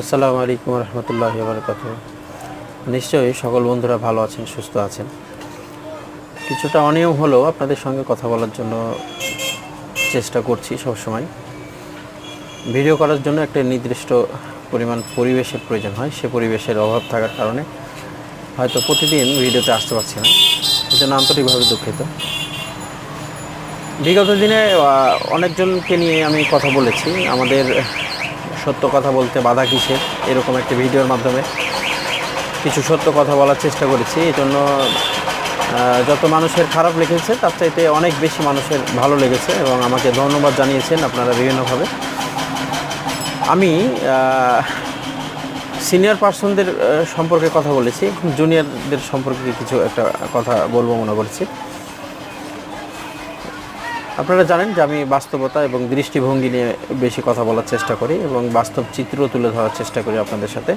আসসালামু আলাইকুম রহমতুল্লাহ বারকাত নিশ্চয়ই সকল বন্ধুরা ভালো আছেন, সুস্থ আছেন। কিছুটা অনিয়ম হলেও আপনাদের সঙ্গে কথা বলার জন্য চেষ্টা করছি সবসময়। ভিডিও করার জন্য একটা নির্দিষ্ট পরিমাণ পরিবেশের প্রয়োজন হয়, সে পরিবেশের অভাব থাকার কারণে হয়তো প্রতিদিন ভিডিওতে আসতে পারছি না। এজন্য আন্তরিকভাবে দুঃখিত। বিগত দিনে অনেকজনকে নিয়ে আমি কথা বলেছি। আমাদের সত্য কথা বলতে বাধা কিসের? এরকম একটি ভিডিওর মাধ্যমে কিছু সত্য কথা বলার চেষ্টা করেছি। এই জন্য যত মানুষের খারাপ লেগেছে, তার চাইতে অনেক বেশি মানুষের ভালো লেগেছে এবং আমাকে ধন্যবাদ জানিয়েছেন আপনারা বিভিন্নভাবে। আমি সিনিয়র পার্সনদের সম্পর্কে কথা বলেছি জুনিয়রদের সম্পর্কে কিছু একটা কথা বলব মনে করছি। আপনারা জানেন যে আমি বাস্তবতা এবং দৃষ্টিভঙ্গি নিয়ে বেশি কথা বলার চেষ্টা করি এবং বাস্তব চিত্র তুলে ধরার চেষ্টা করি আপনাদের সাথে।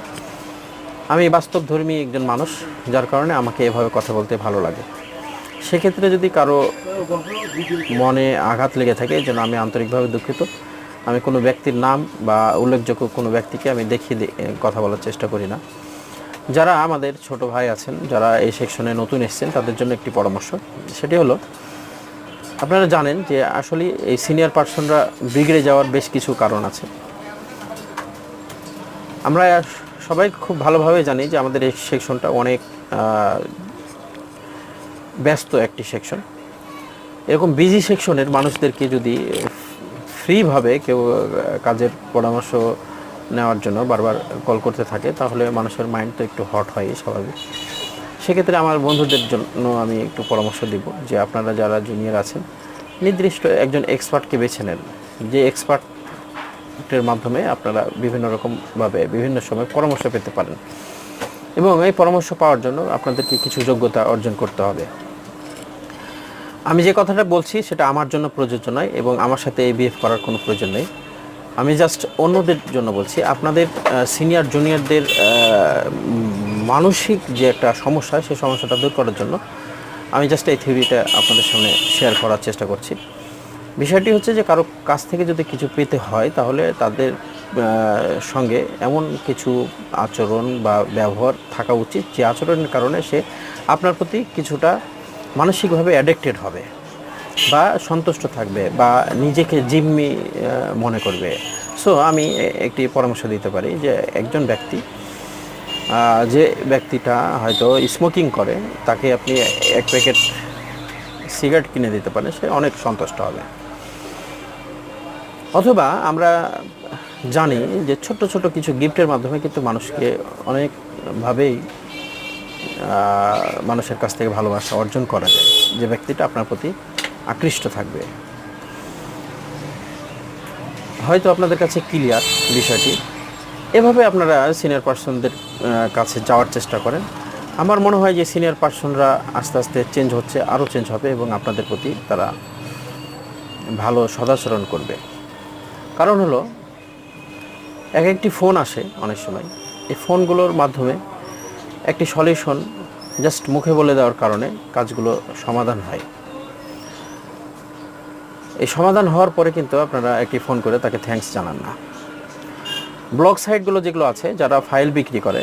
আমি বাস্তবধর্মী একজন মানুষ, যার কারণে আমাকে এভাবে কথা বলতে ভালো লাগে। সেক্ষেত্রে যদি কারও মনে আঘাত লেগে থাকে জন্য আমি আন্তরিকভাবে দুঃখিত, আমি কোনো ব্যক্তির নাম বা উল্লেখযোগ্য কোনো ব্যক্তিকে আমি দেখিয়ে কথা বলার চেষ্টা করি না। যারা আমাদের ছোট ভাই আছেন, যারা এই সেকশনে নতুন এসছেন, তাদের জন্য একটি পরামর্শ। সেটি হলো আপনারা জানেন যে আসলে এই সিনিয়র পার্সনরা বিগড়ে যাওয়ার বেশ কিছু কারণ আছে। আমরা সবাই খুব ভালোভাবে জানি যে আমাদের এই সেকশনটা অনেক ব্যস্ত একটি সেকশন এরকম বিজি সেকশনের মানুষদেরকে যদি ফ্রিভাবে কেউ কাজের পরামর্শ নেওয়ার জন্য বারবার কল করতে থাকে, তাহলে মানুষের মাইন্ড তো একটু হট হয় স্বাভাবিক। সেক্ষেত্রে আমার বন্ধুদের জন্য আমি একটু পরামর্শ দিব যে আপনারা যারা জুনিয়র আছেন, নির্দিষ্ট একজন এক্সপার্টকে বেছে নেন। যে এক্সপার্টের মাধ্যমে আপনারা বিভিন্ন রকমভাবে বিভিন্ন সময় পরামর্শ পেতে পারেন। এবং এই পরামর্শ পাওয়ার জন্য আপনাদেরকে কিছু যোগ্যতা অর্জন করতে হবে। আমি যে কথাটা বলছি সেটা আমার জন্য প্রযোজ্য নয় এবং আমার সাথে এই বিহেভ করার কোনো প্রয়োজন নেই। আমি জাস্ট অন্যদের জন্য বলছি, আপনাদের সিনিয়র জুনিয়রদের মানসিক যে একটা সমস্যা সেই সমস্যাটা দূর করার জন্য আমি জাস্ট এই থিওরিটা আপনাদের সামনে শেয়ার করার চেষ্টা করছি। বিষয়টি হচ্ছে যে, কারও কাছ থেকে যদি কিছু পেতে হয়, তাহলে তাদের সঙ্গে এমন কিছু আচরণ বা ব্যবহার থাকা উচিত, যে আচরণের কারণে সে আপনার প্রতি কিছুটা মানসিকভাবে অ্যাডিক্টেড হবে বা সন্তুষ্ট থাকবে বা নিজেকে জিম্মি মনে করবে। সো আমি একটি পরামর্শ দিতে পারি যে, একজন ব্যক্তি যে ব্যক্তিটা হয়তো স্মোকিং করে, তাকে আপনি এক প্যাকেট সিগারেট কিনে দিতে পারেন, সে অনেক সন্তুষ্ট হবে। অথবা আমরা জানি যে ছোট ছোট কিছু গিফটের মাধ্যমে কিন্তু মানুষকে অনেকভাবেই মানুষের কাছ থেকে ভালোবাসা অর্জন করা যায়। যে ব্যক্তিটা আপনার প্রতি আকৃষ্ট থাকবে। হয়তো আপনাদের কাছে ক্লিয়ার বিষয়টি। এভাবে আপনারা সিনিয়র পার্সনদের কাছে যাওয়ার চেষ্টা করেন। আমার মনে হয় যে সিনিয়র পার্সনরা আস্তে আস্তে চেঞ্জ হচ্ছে আরও চেঞ্জ হবে এবং আপনাদের প্রতি তারা ভালো সদাচরণ করবে। কারণ হলো, এক একটি ফোন আসে অনেক সময়। এই ফোনগুলোর মাধ্যমে একটি সলিউশন জাস্ট মুখে বলে দেওয়ার কারণে কাজগুলো সমাধান হয়। এই সমাধান হওয়ার পরে কিন্তু আপনারা একটি ফোন করে তাকে থ্যাঙ্কস জানান না। ব্লগ সাইটগুলো যেগুলো আছে, যারা ফাইল বিক্রি করে,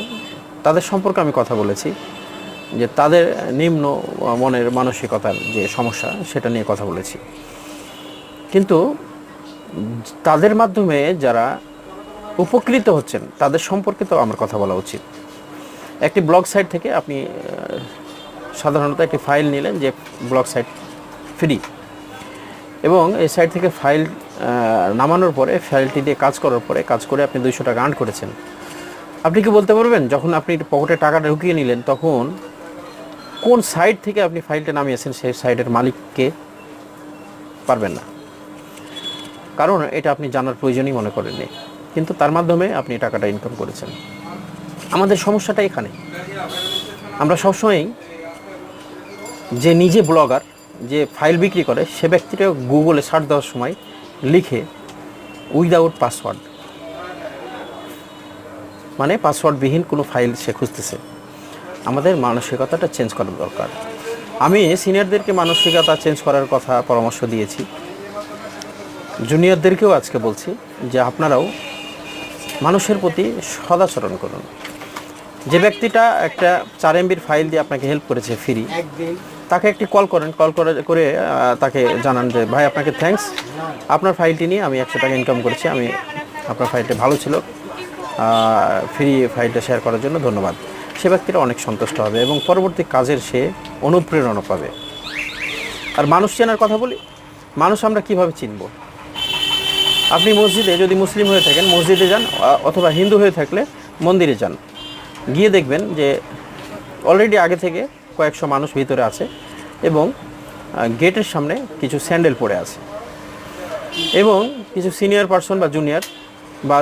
তাদের সম্পর্কে আমি কথা বলেছি, যে তাদের নিম্ন মনের মানসিকতার যে সমস্যা, সেটা নিয়ে কথা বলেছি। কিন্তু তাদের মাধ্যমে যারা উপকৃত হচ্ছেন, তাদের সম্পর্কে তো আমার কথা বলা উচিত। একটি ব্লগ সাইট থেকে আপনি সাধারণত একটি ফাইল নিলেন, যে ব্লগ সাইট ফ্রি। এবং এই সাইট থেকে ফাইল নামানোর পরে ফাইলটি দিয়ে কাজ করার পরে, কাজ করে আপনি দুইশো টাকা আর্ন করেছেন। আপনি কি বলতে পারবেন, যখন আপনি পকেটে টাকাটা ঢুকিয়ে নিলেন, তখন কোন সাইট থেকে আপনি ফাইলটা নামিয়েছেন, সেই সাইটের মালিককে পারবেন না। কারণ এটা আপনি জানার প্রয়োজনই মনে করেননি। কিন্তু তার মাধ্যমে আপনি টাকাটা ইনকাম করেছেন। আমাদের সমস্যাটা এখানে। আমরা সবসময়ই যে নিজে ব্লগার যে ফাইল বিক্রি করে, সে ব্যক্তিটা গুগলে সার্চ দেওয়ার সময় লিখে উইদাউট পাসওয়ার্ড মানে পাসওয়ার্ডবিহীন কোনো ফাইল সে খুঁজতেছে। আমাদের মানসিকতাটা চেঞ্জ করা দরকার। আমি সিনিয়রদেরকে মানসিকতা চেঞ্জ করার কথা পরামর্শ দিয়েছি। জুনিয়রদেরকেও আজকে বলছি যে আপনারাও মানুষের প্রতি সদাচরণ করুন। যে ব্যক্তিটা একটা চার এমবির ফাইল দিয়ে আপনাকে হেল্প করেছে ফ্রি তাকে একটি কল করেন কল করে তাকে জানান যে, ভাই, আপনাকে থ্যাঙ্কস আপনার ফাইলটি নিয়ে আমি একশো টাকা ইনকাম করেছি। আমি আপনার ফাইলটা ভালো ছিল। ফ্রি ফাইলটা শেয়ার করার জন্য ধন্যবাদ। সে ব্যক্তিটা অনেক সন্তুষ্ট হবে এবং পরবর্তী কাজের সে অনুপ্রেরণা পাবে। আর মানুষ চেনার কথা বলি, মানুষ আমরা কীভাবে চিনব? আপনি মসজিদে, যদি মুসলিম হয়ে থাকেন, মসজিদে যান অথবা হিন্দু হয়ে থাকলে মন্দিরে যান। গিয়ে দেখবেন যে অলরেডি আগে থেকে কয়েকশো মানুষ ভিতরে আছে এবং গেটের সামনে কিছু স্যান্ডেল পড়ে আছে। এবং কিছু সিনিয়র পার্সন বা জুনিয়র বা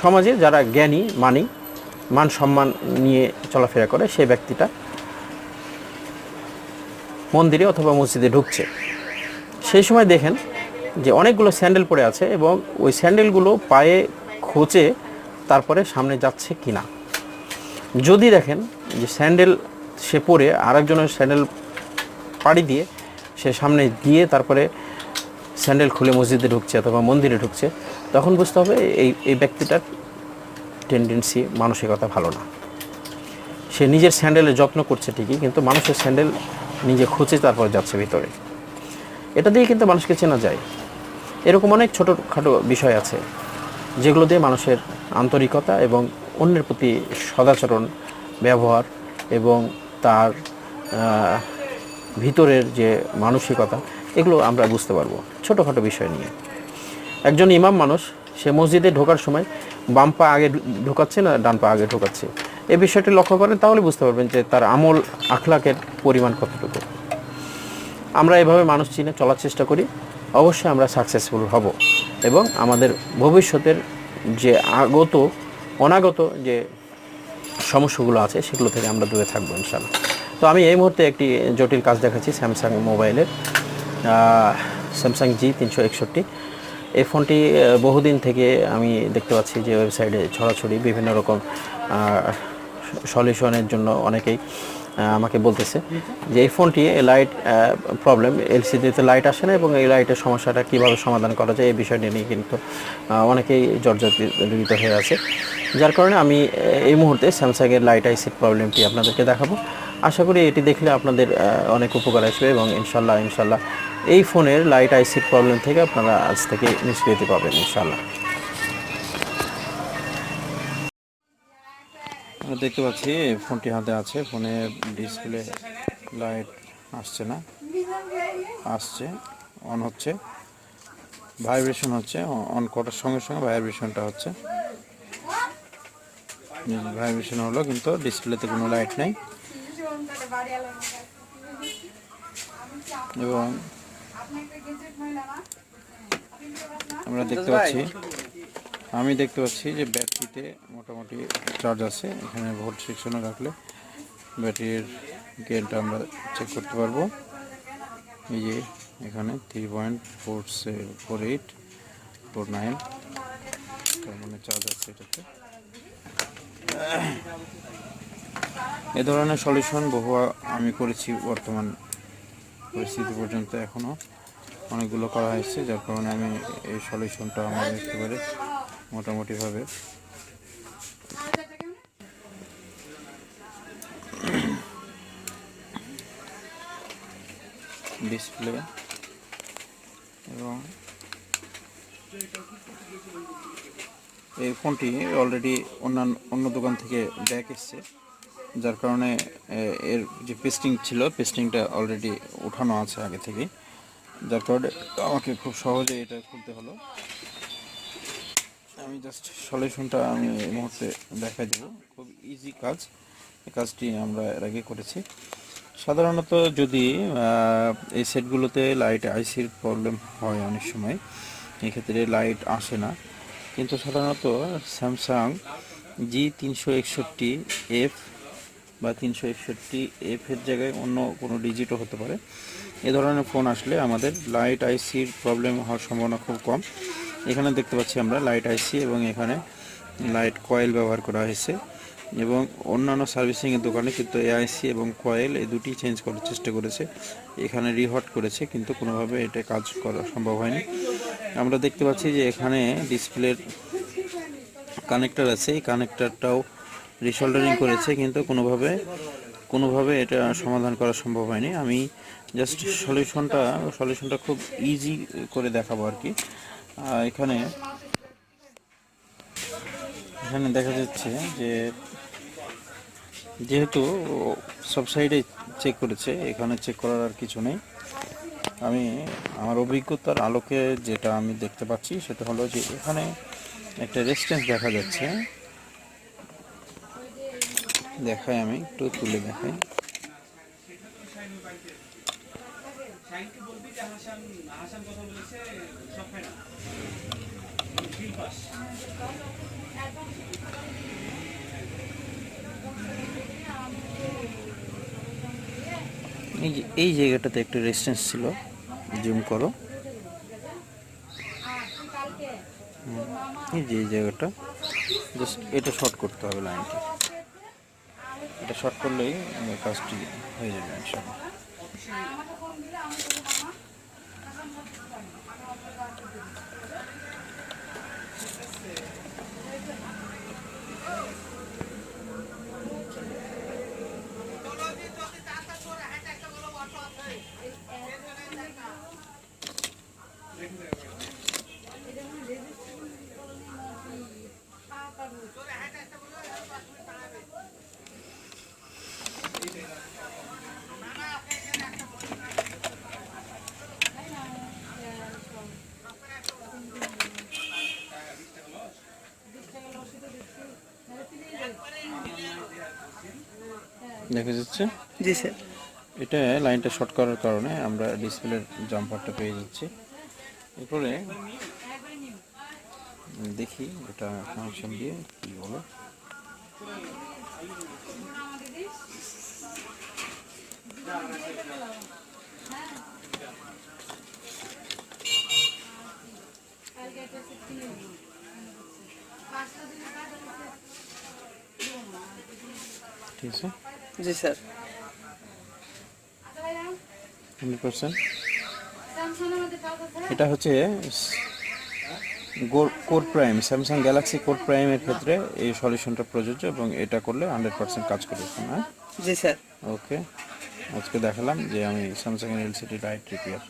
সমাজে যারা জ্ঞানী, মানি, মান সম্মান নিয়ে চলাফেরা করে, সেই ব্যক্তিটা মন্দিরে অথবা মসজিদে ঢুকছে। সেই সময় দেখেন যে অনেকগুলো স্যান্ডেল পড়ে আছে এবং ওই স্যান্ডেলগুলো পায়ে খোঁচে তারপরে সামনে যাচ্ছে কিনা। যদি দেখেন যে স্যান্ডেল সে পরে আরেকজনের স্যান্ডেল পাড়ি দিয়ে সে সামনে গিয়ে তারপরে স্যান্ডেল খুলে মসজিদে ঢুকছে অথবা মন্দিরে ঢুকছে, তখন বুঝতে হবে এই এই ব্যক্তিটার টেন্ডেন্সি মানসিকতা ভালো না। সে নিজের স্যান্ডেলের যত্ন করছে ঠিকই, কিন্তু মানুষের স্যান্ডেল নিজে খুঁজে তারপর যাচ্ছে ভিতরে। এটা দিয়ে কিন্তু মানুষকে চেনা যায়। এরকম অনেক ছোটোখাটো বিষয় আছে, যেগুলো দিয়ে মানুষের আন্তরিকতা এবং অন্যের প্রতি সদাচরণ, ব্যবহার এবং তার ভিতরের যে মানসিকতা, এগুলো আমরা বুঝতে পারব ছোটোখাটো বিষয় নিয়ে। একজন ইমাম মানুষ, সে মসজিদে ঢোকার সময় বাম পা আগে ঢোকাচ্ছে না ডান পা আগে ঢোকাচ্ছে? এই বিষয়টি লক্ষ্য করেন, তাহলে বুঝতে পারবেন যে তার আমল আখলাকের পরিমাণ কতটুকু। আমরা এভাবে মানুষ চিনে, চলার চেষ্টা করি, অবশ্যই আমরা সাকসেসফুল হব। এবং আমাদের ভবিষ্যতের যে আগত, অনাগত যে সমস্যাগুলো আছে, সেগুলো থেকে আমরা দূরে থাকব ইনশাল্লাহ তো আমি এই মুহূর্তে একটি জটিল কাজ দেখাচ্ছি স্যামসাং মোবাইলের। স্যামসাং জি তিনশো একষট্টি। এই ফোনটি বহুদিন থেকে আমি দেখতে পাচ্ছি যে ওয়েবসাইটে ছড়াছড়ি, বিভিন্ন রকম সলিউশনের জন্য অনেকেই আমাকে বলতেছে যে এই ফোনটি লাইট প্রবলেম এলসিডিতে লাইট আসে না এবং এই লাইটের সমস্যাটা কীভাবে সমাধান করা যায়, এই বিষয়টি নিয়ে কিন্তু অনেকেই জর্জরিত হয়ে আছে। যার কারণে আমি এই মুহূর্তে স্যামসাংয়ের লাইট আইসির প্রবলেমটি আপনাদেরকে দেখাবো। আশা করি এটি দেখলে আপনাদের অনেক উপকার আসবে এবং ইনশাল্লাহ ইনশাল্লাহ এই ফোনের লাইট আইসির প্রবলেম থেকে আপনারা আজ থেকে নিষ্কৃতি পাবেন, ইনশাল্লাহ। দেখতে পাচ্ছি, ফোনটি হাতে আছে, ফোনে ডিসপ্লে লাইট আসছে না। আসছে অন হচ্ছে। ভাইব্রেশন হচ্ছে অন করার সঙ্গে সঙ্গে ভাইব্রেশনটা হচ্ছে। ভাইব্রেশন হলো কিন্তু ডিসপ্লেতে কোনো লাইট নেই। এবং আমরা দেখতে পাচ্ছি আমি দেখতে পাচ্ছি যে ব্যাটারিতে মোটামুটি চার্জ আছে। এখানে ভোল্ট সেকশনে রাখলে ব্যাটারির গেনটা আমরা চেক করতে পারব। এই যে এখানে three point four four eight four nine তার মানে চার্জ আছে এটাতে। এ ধরনের সলিউশন বহু আমি করেছি, বর্তমান পরিস্থিতি পর্যন্ত এখনও অনেকগুলো করা হয়েছে, যার কারণে আমি এই সলিউশনটা আমার একেবারে মোটামুটিভাবে ডিসপ্লে এবং এই ফোনটি অলরেডি অন্যান্য, অন্য দোকান থেকে ব্যাক এসছে, যার কারণে এর যে পেস্টিং ছিল পেস্টিংটা অলরেডি উঠানো আছে আগে থেকে যার কারণে আমাকে খুব সহজে এটা খুলতে হলো। আমি জাস্ট সলিউশনটা আমি এই মুহূর্তে দেখাই দেবো। খুব ইজি কাজ। এই কাজটি আমরা এর আগে করেছি। সাধারণত যদি এই সেটগুলোতে লাইট আইসির প্রবলেম হয় অনেক সময়, এক্ষেত্রে লাইট আসে না। কিন্তু সাধারণত স্যামসাং জি তিনশো একষট্টি এফ বা তিনশো একষট্টি এফের জায়গায় অন্য কোনো ডিজিটও হতে পারে। এ ধরনের ফোন আসলে আমাদের লাইট আইসির প্রবলেম হওয়ার সম্ভাবনা খুব কম। এখানে দেখতে পাচ্ছি আমরা লাইট আইসি এবং এখানে লাইট কয়েল ব্যবহার করা হয়েছে এবং অন্যান্য সার্ভিসিংয়ের দোকানে কিন্তু এআইসি এবং কয়েল এই দুটি চেঞ্জ করার চেষ্টা করেছে। এখানে রিহট করেছে কিন্তু কোনোভাবে এটা কাজ করা সম্ভব হয়নি। আমরা দেখতে পাচ্ছি যে এখানে ডিসপ্লের কানেক্টার আছে। এই কানেক্টরটাও রিসোল্ডারিং করেছে, কিন্তু কোনোভাবে কোনোভাবে এটা সমাধান করা সম্ভব হয়নি। আমি জাস্ট সলিউশনটা সলিউশনটা খুব ইজি করে দেখাবো আর কি। এখানে এখানে দেখা যাচ্ছে যে যেহেতু সব সাইডে চেক করেছে, এখানে চেক করার আর কিছু নেই। আমি, আমার অভিজ্ঞতার আলোকে যেটা আমি দেখতে পাচ্ছি সেটা হলো যে এখানে একটা রেজিস্ট্যান্স দেখা যাচ্ছে। দেখাই আমি, একটু তুলে দেখাই। এই যে, এই জায়গাটাতে একটা রেজিস্ট্যান্স ছিল। জুম করো। এই যে, এই জায়গাটা। জাস্ট এটা শর্ট করতে হবে লাইনটা। এটা শর্ট করলেই কাজটি হয়ে যাবে, ইনশাআল্লাহ। দেখা যাচ্ছে? জি স্যার। এটা লাইনটা শর্ট করার কারণে আমরা ডিসপ্লের জাম্পারটা পেয়ে যাচ্ছি। এরপরে দেখি এটা কানেকশন দিয়ে কি বলো। ঠিক আছে? জি স্যার। Hundred percent. এটা হচ্ছে core prime Samsung Galaxy core প্রাইমের ক্ষেত্রে এই সলিউশনটা প্রযোজ্য এবং এটা করলে হান্ড্রেড পার্সেন্ট কাজ করবে হ্যাঁ? জি স্যার। ওকে। আজকে দেখালাম যে আমি স্যামসাং এর এলসিডি লাইট রিপেয়ার